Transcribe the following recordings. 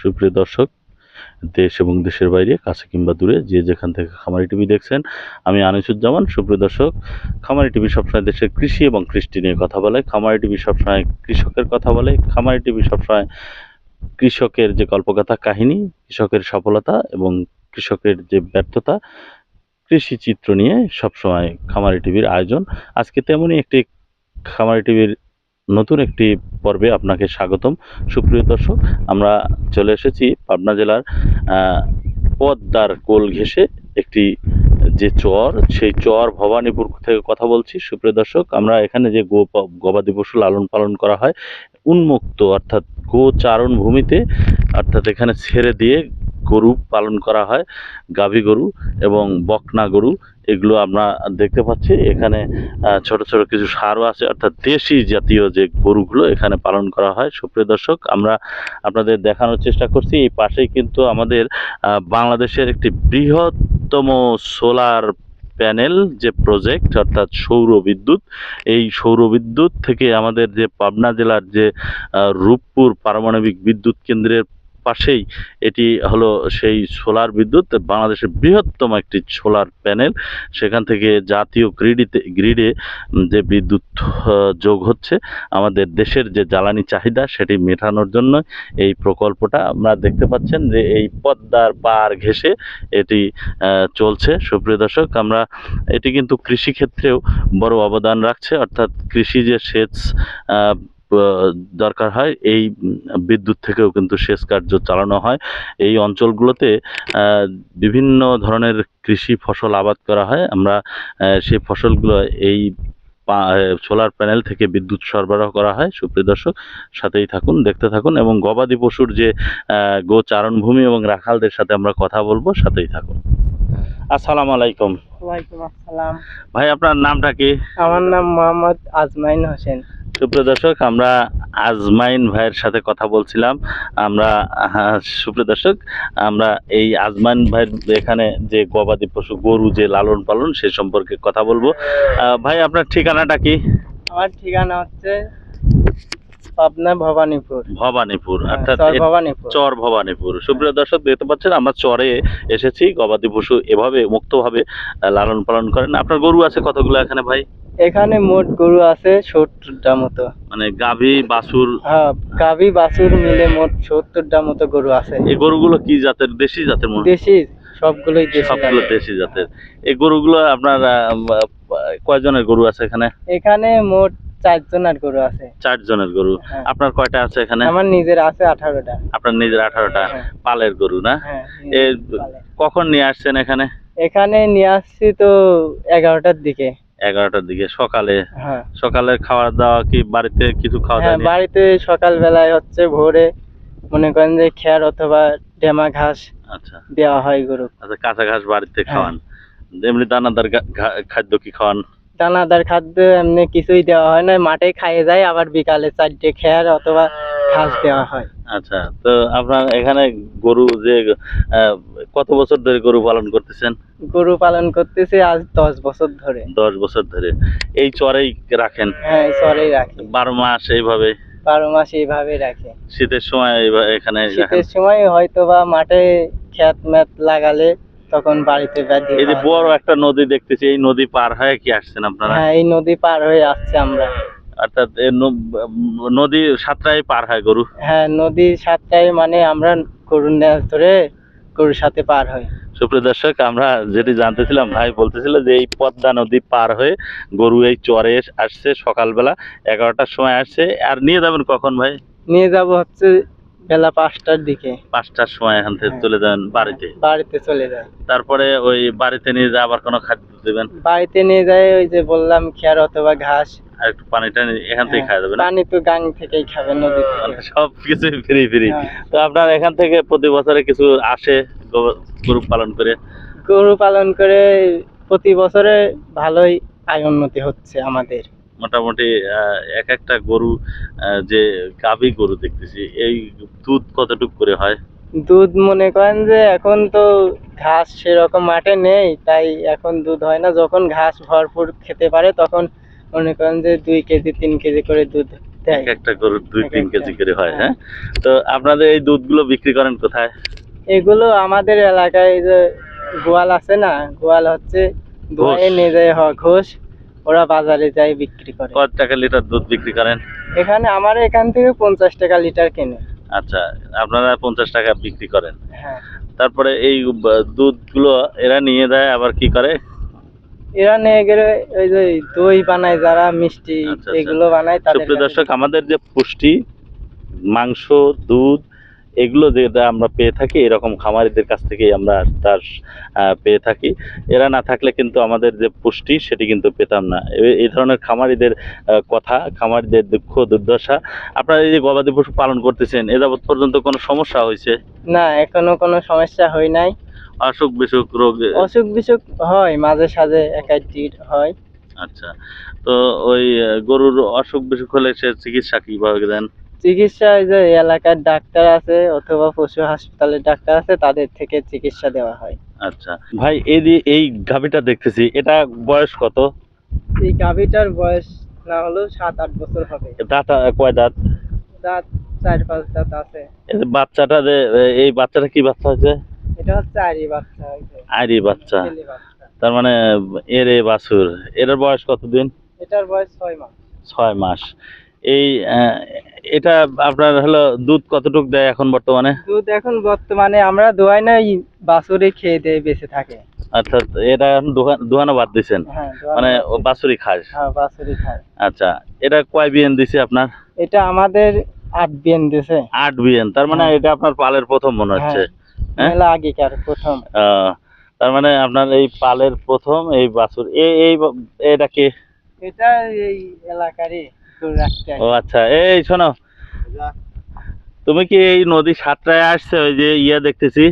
সুপ্রিয় দর্শক, দেশ এবং দেশের বাইরে, কাছে কিংবা দূরে, যে যেখান থেকে খামারি টিভি দেখছেন, আমি আনিসুজ্জামান। সুপ্রিয় দর্শক, খামারি টিভি সবসময় দেশের কৃষি এবং কৃষ্টি নিয়ে কথা বলে, খামারি টিভি সবসময় কৃষকের কথা বলে, খামারি টিভি সবসময় কৃষকের যে কল্পকথা কাহিনী, কৃষকের সফলতা এবং কৃষকের যে ব্যর্থতা কৃষি চিত্র নিয়ে সবসময় খামারি টিভির আয়োজন। আজকে তেমনই একটি খামারি টিভির নতুন একটি পর্বে আপনাকে স্বাগতম। সুপ্রিয় দর্শক, আমরা চলে এসেছি পাবনা জেলার পদ্মার কোল ঘেঁষে একটি যে চর, সেই চর ভবানীপুর থেকে কথা বলছি। সুপ্রিয় দর্শক, আমরা এখানে যে গো, গবাদি পশু লালন পালন করা হয়, উন্মুক্ত অর্থাৎ গো চারণ ভূমিতে, অর্থাৎ এখানে ছেড়ে দিয়ে গরু পালন করা হয়, গাভী গরু এবং বকনা গরু, এগুলো আমরা দেখতে পাচ্ছি। এখানে ছোট ছোট কিছু সারও আছে, অর্থাৎ দেশি জাতীয় যে গরুগুলো এখানে পালন করা হয়। সুপ্রিয় দর্শক, আমরা আপনাদের দেখানোর চেষ্টা করছি। এই পাশেই কিন্তু আমাদের বাংলাদেশের একটি বৃহত্তম সোলার প্যানেল যে প্রজেক্ট, অর্থাৎ সৌর বিদ্যুৎ, এই সৌর বিদ্যুৎ থেকে আমাদের যে পাবনা জেলার যে রূপপুর পারমাণবিক বিদ্যুৎ কেন্দ্রের পাশেই এটি হলো সেই সোলার বিদ্যুৎ, বাংলাদেশের বৃহত্তম একটি সোলার প্যানেল। সেখান থেকে জাতীয় গ্রিডিতে, গ্রিডে যে বিদ্যুৎ যোগ হচ্ছে, আমাদের দেশের যে জ্বালানি চাহিদা সেটি মেটানোর জন্য এই প্রকল্পটা আমরা দেখতে পাচ্ছেন যে এই পদ্মার পার ঘেঁষে এটি চলছে। সুপ্রিয় দর্শক, আমরা এটি কিন্তু কৃষিক্ষেত্রেও বড় অবদান রাখছে। অর্থাৎ কৃষি যে সেচ দরকার হয় এই বিদ্যুৎ থেকেও কিন্তু সেচ কার্য চালানো হয়। এই অঞ্চলগুলোতে বিভিন্ন ধরনের কৃষি ফসল আবাদ করা হয়। আমরা সেই ফসলগুলো এই সোলার প্যানেল থেকে বিদ্যুৎ সরবরাহ করা হয়। সুপ্রিয় দর্শক সাথেই থাকুন দেখতে থাকুন এবং গবাদি পশুর যে গো চারণভূমি এবং রাখালদের সাথে আমরা কথা বলব সাথেই থাকুন। আসসালামু আলাইকুম। ওয়ালাইকুম আসসালাম। ভাই আপনার নামটা কি? আমার নাম মোহাম্মদ আজমাইন হোসেন। সুপ্রিয় দর্শক আমরা আজমাইন ভাইয়ের সাথে কথা বলছিলাম। আমরা আহ, সুপ্রিয় দর্শক আমরা এই আজমাইন ভাইয়ের এখানে যে গবাদি পশু গরু যে লালন পালন সে সম্পর্কে কথা বলব। ভাই আপনার ঠিকানাটা কি? আমার ঠিকানা হচ্ছে পাবনা ভবানীপুর। ভবানীপুর হ্যাঁ, অর্থাৎ ভবানীপুর। চর ভবানীপুর। সুপ্রিয় দর্শক দেখতে পাচ্ছেন আমরা চরে এসেছি গবাদি পশু এভাবে মুক্তভাবে লালন পালন করেন। আপনার গরু আছে কতগুলো এখানে ভাই? এখানে মোট গরু আছে সত্তরটা মতো। মানে গাভী বাছুর? হ্যাঁ গাভী বাছুর মিলে মোট সত্তরটা মতো গরু আছে। এই গরুগুলো কি জাতের? দেশি জাতের মনে? দেশি সবগুলোই দেশি সবগুলো দেশি জাতের। এই গরুগুলো আপনার কয়জনের গরু আছে এখানে? এখানে মোট চারজনের গরু আছে। চার জনের গরু। হ্যাঁ। আপনার কয়টা আছে এখানে? আমার নিজের আছে আঠারোটা। আপনার নিজের আঠারোটা হ্যাঁ। পালের গরু না? হ্যাঁ এ কখন নিয়ে আসছেন এখানে? এখানে নিয়ে আসছি তো এগারোটার দিকে। এগারোটার দিকে সকালে? সকালে খাওয়া দাওয়া কি বাড়িতে কিছু খাওয়া দাওয়া বাড়িতে সকালবেলায় হচ্ছে ভোরে মনে করেন যে খেয়ার অথবা ডেমা ঘাস আচ্ছা। দেওয়া হয় গরু। আচ্ছা কাঁচা ঘাস বাড়িতে। খাওয়ান। এমনি দানাদার খাদ্য কি খাওয়ান? দানাদার খাদ্য এমনি কিছুই দেওয়া হয় না। মাঠে খাইয়ে যায় আবার বিকালে চারটে খেয়ার অথবা ঘাস দেওয়া হয়। আচ্ছা তো আপনার এখানে গরু যে কত বছর ধরে গরু পালন করতেছেন? গরু পালন করতেছি আজ দশ বছর ধরে। দশ বছর ধরে। এই চরেই রাখেন? হ্যাঁ চরেই রাখি। বারো মাস এইভাবে? বারো মাস এইভাবে রাখে। শীতের সময় এখানে শীতের সময় হয়তো বা মাঠে খেত ম্যাত লাগালে তখন বাড়িতে ব্যাধি এই যে বড় একটা নদী দেখতেছি এই নদী পার হয়ে কি আসছেন আপনারা? হ্যাঁ এই নদী পার হয়ে আসছে আমরা। অর্থাৎ নদী সাতটায় পার হয় গরু? হ্যাঁ নদী সাতটায় মানে আমরা ন্যাস ধরে গরুর সাথে পার হই। সুপ্রিয় দর্শক আমরা যেটি জানতেছিলাম ভাই বলতেছিল যে এই পদ্মা নদী পার হয়ে গরু এই চরে আসছে সকালবেলা এগারোটার সময় আসছে। আর নিয়ে যাবেন কখন ভাই? নিয়ে যাব হচ্ছে বেলা পাঁচটার দিকে। পাঁচটার সময় এখান থেকে হ্যাঁ। চলে যাবেন বাড়িতে? বাড়িতে চলে যায় তারপরে ওই বাড়িতে নিয়ে যা আবার কোনো খাদ্য দেবেন? বাড়িতে নিয়ে যায় ওই যে বললাম খেয়ার অথবা ঘাস। আর একটু পানিটা এখান থেকে হ্যাঁ, খাওয়া যাবে পানি তো গাং থেকেই খাবে নদী সব কিছু ফ্রি ফ্রি। তো আপনার এখান থেকে প্রতি বছরে কিছু আসে গরু পালন করে? গরু পালন করে প্রতি বছরে ভালোই আয় উন্নতি হচ্ছে আমাদের। মোটামুটি এক একটা গরু যে গাভী গরু দেখতেছি এই দুধ কতটুক করে হয়? দুধ মনে করেন যে এখন তো ঘাস সেরকম মাঠে নেই তাই এখন দুধ হয় না। যখন ঘাস ভরপুর খেতে পারে তখন মনে করেন যে দুই কেজি তিন কেজি করে দুধ দেয়। এক একটা গরুর দুই তিন কেজি করে হয় হ্যাঁ। হ্যাঁ। তো আপনাদের এই দুধগুলো বিক্রি করেন কোথায়? এগুলো আমাদের এলাকায় যে গোয়াল আছে না গোয়াল হচ্ছে নিয়ে যায় ঘোষ। ওরা বাজারে যায় বিক্রি করে। কত টাকা লিটার দুধ বিক্রি করেন? এখানে আমার এখান থেকে পঞ্চাশ টাকা লিটার কেনে। আচ্ছা আপনারা পঞ্চাশ টাকা বিক্রি করেন। হ্যাঁ। তারপরে এই দুধগুলো এরা নিয়ে দেয় আবার কি করে? এরা নিয়ে গেলে ওই যে দই বানায় যারা মিষ্টি আচ্ছা, আচ্ছা। এগুলো বানায় তাদের দর্শক আমাদের যে পুষ্টি মাংস দুধ এগুলো যেটা আমরা পেয়ে থাকি এরকম খামারিদের কাছ থেকেই আমরা তার পেয়ে থাকি। এরা না থাকলে কিন্তু আমাদের যে পুষ্টি সেটি কিন্তু পেতাম না। এই ধরনের খামারিদের কথা খামারিদের দুঃখ দুর্দশা আপনারা এই যে গবাদি পশু পালন করতেছেন এ যাবৎ পর্যন্ত কোনো সমস্যা হয়েছে? না এখনও কোনো সমস্যা হয় নাই। অসুখ বিসুখ রোগ? অসুখ বিসুখ হয় মাঝে সাঝে একাধি হয়। আচ্ছা। তো ওই গরুর অসুখ বিসুখ হলে সে চিকিৎসা কীভাবে দেন? চিকিৎসা যে এলাকার ডাক্তার আছে অথবা পশু হাসপাতালের ডাক্তার আছে তাদের থেকে চিকিৎসা দেওয়া হয়। আচ্ছা। ভাই এই যে এই গাভিটা দেখতেছি এটা বয়স কত? এই গাভীটার বয়স না হলেও সাত আট বছর হবে। দাঁত কয় দাঁত? দাঁত চার পাঁচ দাঁত আছে। এই যে বাচ্চাটা যে এই বাচ্চাটা কি বাচ্চা হয়েছে? এটা হচ্ছে আরি বাচ্চা হয়েছে। আইরি বাচ্চা। তার মানে এর এ বাছুর। এটার বয়স কতদিন? এটার বয়স ছয় মাস। ছয় মাস। এই এটা আপনার হলো দুধ কতটুক দেয় এখন বর্তমানে? দুধ এখন বর্তমানে আমরা দোয়াই না এই বাছুরে খেয়ে দিয়ে বেঁচে থাকে। অর্থাৎ এটা এখন দোকানও বাদ হ্যাঁ মানে বাছুর। বাছুরি খাস হ্যাঁ বাছুরি আচ্ছা এটা কয় দিছে আপনার? এটা আমাদের আট বিয়েন দিছে। আট বিয়েন তার মানে হ্যাঁ। এটা আপনার পালের প্রথম মনে হচ্ছে। হ্যাঁ? মেলা আগেকার প্রথম। তার মানে আপনার এই পালের প্রথম এই বাছুর এই এটা কে? এটা এই এলাকারই। ও আচ্ছা এই শোনো। তুমি কি এই নদী সাতটায় আসছে ওই যে ইয়া দেখতেছি?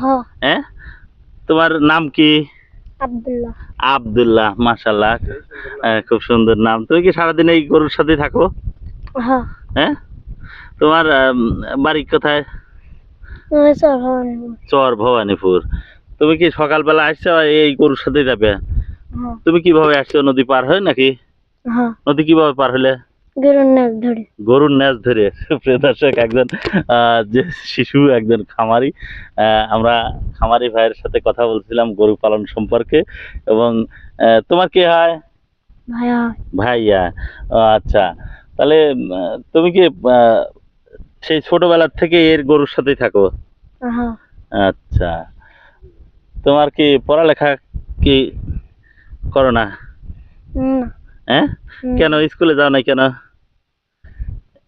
হ্যাঁ। হ্যাঁ? তোমার নাম কি? আব্দুল্লাহ। আব্দুল্লাহ মাশাল্লাহ খুব সুন্দর নাম। তুমি কি সারাদিন এই গরুর সাথে থাকো? হ্যাঁ। হ্যাঁ? তোমার বাড়ি কোথায়? চর ভবানীপুর। তুমি কি সকালবেলা আসছো এই গরুর সাথে যাবে? হ্যাঁ। তুমি কীভাবে আসছো নদী পার হয় নাকি? হ্যাঁ নদী কীভাবে পার হলে? গরুর নাচ ধরে। গরুর ন্যাজ ধরে। দর্শক একজন যে শিশু একজন খামারি আমরা খামারি ভাইয়ের সাথে কথা বলছিলাম গরু পালন সম্পর্কে এবং তোমার কি হয়? ভাইয়া। আচ্ছা। তাহলে তুমি কি সেই ছোটবেলার থেকে এর গরুর সাথেই থাকো? হ্যাঁ। আচ্ছা। তোমার কি পড়ালেখা কি করো না। হ্যাঁ? কেন স্কুলে যাও না কেন?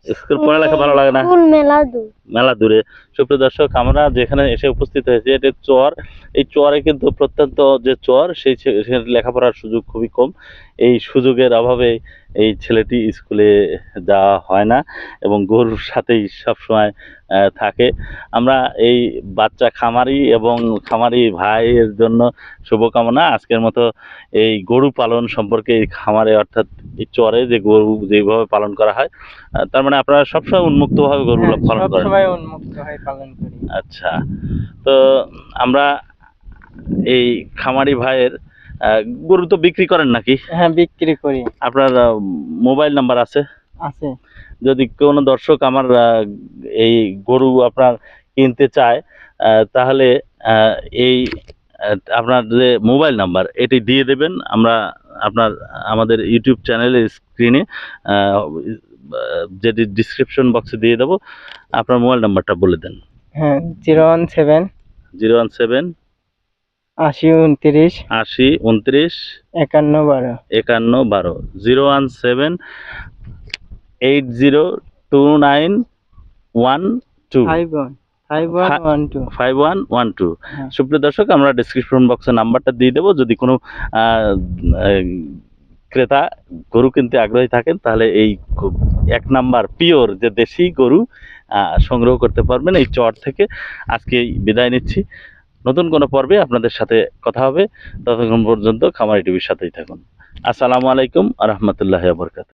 স্কুল পড়ালেখা ভালো লাগে না? স্কুল মেলা দূর। মেলা দূরে। সুপ্রিয় দর্শক আমরা যেখানে এসে উপস্থিত হয়েছি এটা চর। এই চরে কিন্তু প্রত্যন্ত যে চর সেই সেখানে লেখাপড়ার সুযোগ খুবই কম। এই সুযোগের অভাবে এই ছেলেটি স্কুলে যাওয়া হয় না এবং গরুর সাথেই সবসময় থাকে। আমরা এই বাচ্চা খামারি এবং খামারি ভাইয়ের জন্য শুভকামনা। আজকের মতো এই গরু পালন সম্পর্কে এই খামারে অর্থাৎ এই চরে যে গরু যেভাবে পালন করা হয় তার মানে আপনারা সবসময় উন্মুক্তভাবে গরুগুলো হ্যাঁ, পালন করেন। সময় উন্মুক্ত হয়ে পালন করি। আচ্ছা তো আমরা এই খামারি ভাইয়ের গরু তো বিক্রি করেন নাকি? হ্যাঁ বিক্রি করি। আপনার মোবাইল নাম্বার আছে? আছে। যদি কোনো দর্শক আমার এই গরু আপনার কিনতে চায় তাহলে এই আপনার যে মোবাইল নাম্বার এটি দিয়ে দেবেন। আমরা আপনার আমাদের ইউটিউব চ্যানেলের স্ক্রিনে যেটি ডিসক্রিপশন বক্সে দিয়ে দেবো আপনার মোবাইল নাম্বারটা বলে দেন। হ্যাঁ zero one seven. Zero one seven. আশি উনত্রিশ। আশি উনত্রিশ। একান্ন বারো। একান্ন বারো। Zero one seven eight zero two nine one two. Five one. Five one. One two. হ্যাঁ। সুপ্রিয় দর্শক আমরা ডিসক্রিপশন বক্সে নাম্বারটা দিয়ে দেবো। যদি কোনো ক্রেতা, গরু কিনতে আগ্রহী থাকেন, তাহলে এই এক নাম্বার পিওর যে দেশি গরু সংগ্রহ করতে পারবেন এই চর থেকে। আজকে বিদায় নিচ্ছি। নতুন কোনো পর্বে আপনাদের সাথে কথা হবে। ততক্ষণ পর্যন্ত খামারি টিভির সাথেই থাকুন। আসসালামু আলাইকুম আ রহমতুল্লাহ বরকাত।